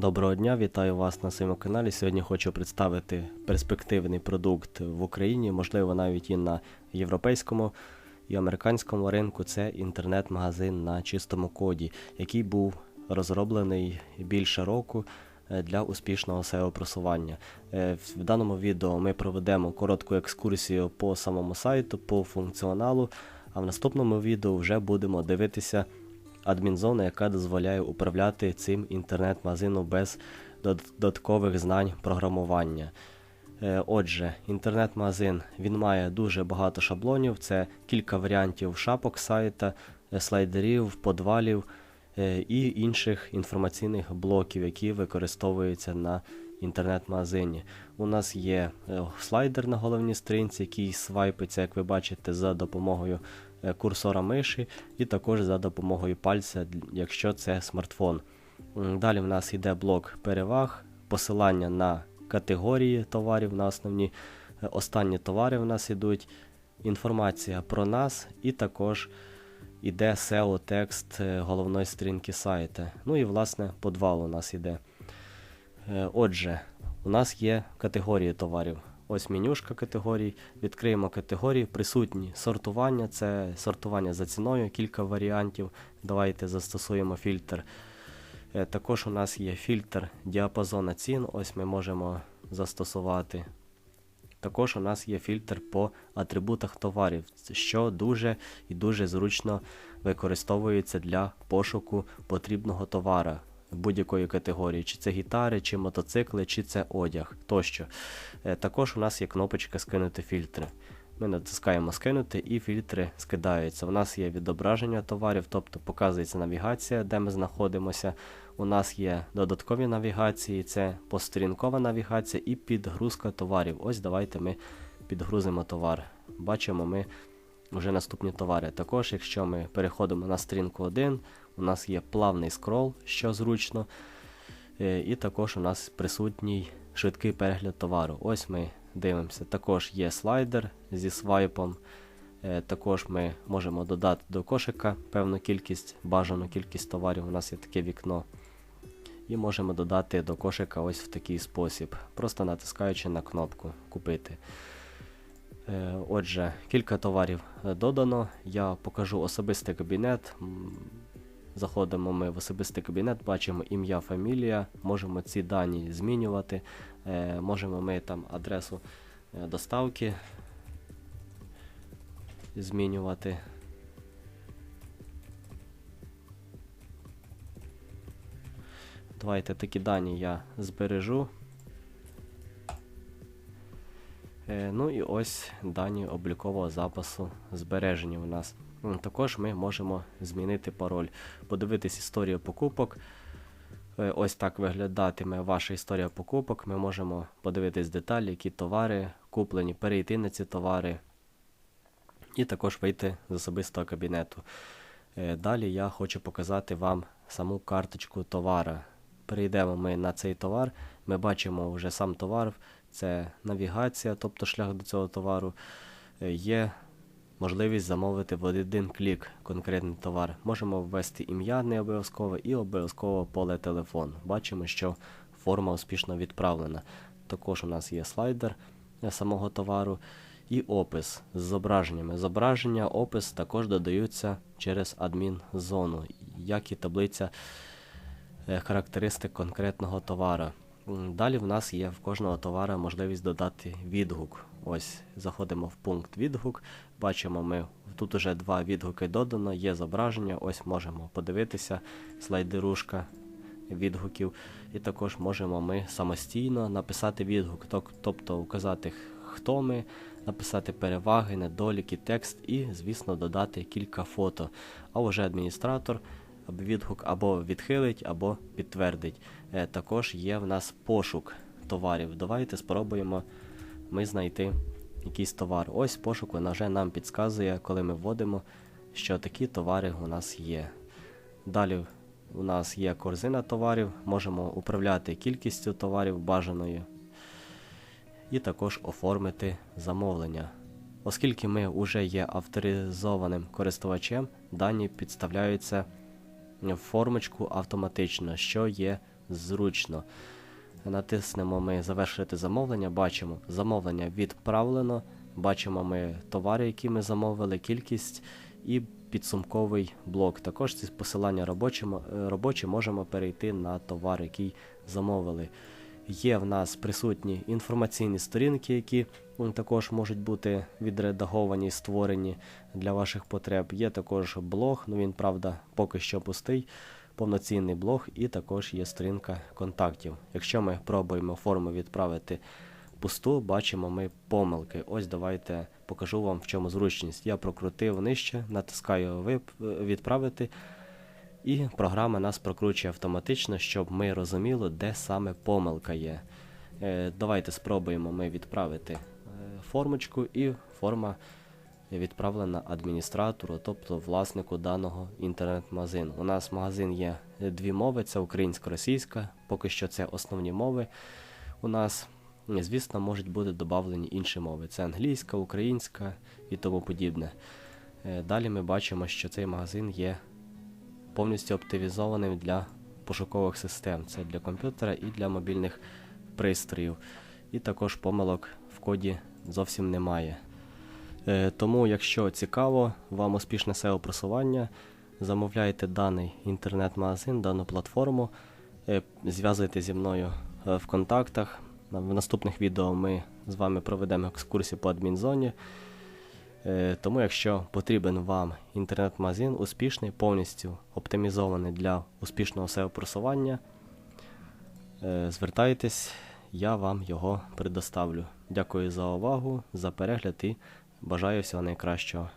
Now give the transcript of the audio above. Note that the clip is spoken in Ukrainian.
Доброго дня, вітаю вас на своєму каналі. Сьогодні хочу представити перспективний продукт в Україні, можливо, навіть і на європейському і американському ринку. Це інтернет-магазин на чистому коді, який був розроблений більше року е, для успішного SEO-просування. Е, В даному відео ми проведемо коротку екскурсію по самому сайту, по функціоналу, а в наступному відео вже будемо дивитися адмінзона, яка дозволяє управляти цим інтернет-магазином без додаткових знань програмування. Е, Отже, інтернет-магазин він має дуже багато шаблонів, це кілька варіантів шапок сайта, е, слайдерів, подвалів е, і інших інформаційних блоків, які використовуються на інтернет-магазині. У нас є е, слайдер на головній сторінці, який свайпиться, як ви бачите, за допомогою е, курсора миші, і також за допомогою пальця, якщо це смартфон. Далі в нас йде блок переваг, посилання на категорії товарів на основні. Е, Останні товари в нас йдуть, інформація про нас, і також іде SEO-текст головної сторінки сайта. Ну і власне подвал у нас іде. Е, Отже, у нас є категорії товарів. Ось менюшка категорій. Відкриємо категорії. Присутні сортування, це сортування за ціною, кілька варіантів. Давайте застосуємо фільтр. Е, Також у нас є фільтр діапазона цін. Ось ми можемо застосувати. Також у нас є фільтр по атрибутах товарів, що дуже і дуже зручно використовується для пошуку потрібного товара будь-якої категорії, чи це гітари, чи мотоцикли, чи це одяг тощо. Е, Також у нас є кнопочка скинути фільтри. Ми натискаємо скинути і фільтри скидаються. У нас є відображення товарів, тобто показується навігація, де ми знаходимося. У нас є додаткові навігації, це посторінкова навігація і підгрузка товарів. Ось давайте ми підгрузимо товар. Бачимо ми вже наступні товари. Також, якщо ми переходимо на сторінку 1, у нас є плавний скрол, що зручно. Е, І також у нас присутній швидкий перегляд товару. Ось ми дивимося. Також є слайдер зі свайпом. Е, Також ми можемо додати до кошика певну кількість, бажану кількість товарів. У нас є таке вікно. І можемо додати до кошика ось в такий спосіб, просто натискаючи на кнопку Купити. Е, Отже, кілька товарів е, додано. Я покажу особистий кабінет. Заходимо ми в особистий кабінет, бачимо ім'я, фамілія, можемо ці дані змінювати, е, можемо ми там адресу доставки змінювати. Давайте такі дані я збережу. Ну і ось дані облікового запису збережені у нас. Також ми можемо змінити пароль, подивитись історію покупок. Е, Ось так виглядатиме ваша історія покупок. Ми можемо подивитись деталі, які товари куплені, перейти на ці товари і також вийти з особистого кабінету. Е, Далі я хочу показати вам саму карточку товара. Перейдемо ми на цей товар, ми бачимо вже сам товар, це навігація, тобто шлях до цього товару. Е, Є можливість замовити в один клік конкретний товар. Можемо ввести ім'я не обов'язково і обов'язково поле телефон. Бачимо, що форма успішно відправлена. Також у нас є слайдер е, самого товару і опис з зображеннями. Зображення, опис також додаються через адмін-зону, як і таблиця е, характеристик конкретного товара. Далі в нас є в кожного товара можливість додати відгук. Ось заходимо в пункт відгук. Бачимо, ми тут уже два відгуки додано, є зображення. Ось можемо подивитися слайдерушка відгуків. І також можемо ми самостійно написати відгук, тобто вказати, хто ми, написати переваги, недоліки, текст і, звісно, додати кілька фото. А вже адміністратор відгук або відхилить, або підтвердить. Е, Також є в нас пошук товарів. Давайте спробуємо ми знайти якийсь товар. Ось пошук вже нам підказує, коли ми вводимо, що такі товари у нас є. Далі у нас є корзина товарів, можемо управляти кількістю товарів бажаною і також оформити замовлення. Оскільки ми вже є авторизованим користувачем, дані підставляються формочку автоматично, що є зручно. Натиснемо ми завершити замовлення, бачимо, замовлення відправлено, бачимо ми товари, які ми замовили, кількість і підсумковий блок. Також ці посилання робочі, е, робочі можемо перейти на товар, який замовили. Є в нас присутні інформаційні сторінки, які також можуть бути відредаговані, створені для ваших потреб. Є також блог, ну він, правда, поки що пустий, повноцінний блог, і також є сторінка контактів. Якщо ми пробуємо форму відправити пусту, бачимо ми помилки. Ось давайте покажу вам, в чому зручність. Я прокрутив нижче, натискаю «Вип- відправити. І програма нас прокручує автоматично, щоб ми розуміли, де саме помилка є. Е, давайте спробуємо ми відправити е, формочку, і форма відправлена адміністратору, тобто власнику даного інтернет-магазину. У нас магазин є дві мови: це українсько-російська, поки що це основні мови. У нас, звісно, можуть бути додавлені інші мови: це англійська, українська і тому подібне. Е, Далі ми бачимо, що цей магазин є повністю оптимізованим для пошукових систем. Це для комп'ютера і для мобільних пристроїв. І також помилок в коді зовсім немає. Е, Тому, якщо цікаво, вам успішне SEO просування, замовляйте даний інтернет-магазин, дану платформу, е, зв'язуйте зі мною е, в контактах. В наступних відео ми з вами проведемо екскурсію по адмінзоні. Е, Тому, якщо потрібен вам інтернет-магазин успішний, повністю оптимізований для успішного SEO просування, е, звертайтесь, я вам його предоставлю. Дякую за увагу, за перегляд і бажаю всього найкращого.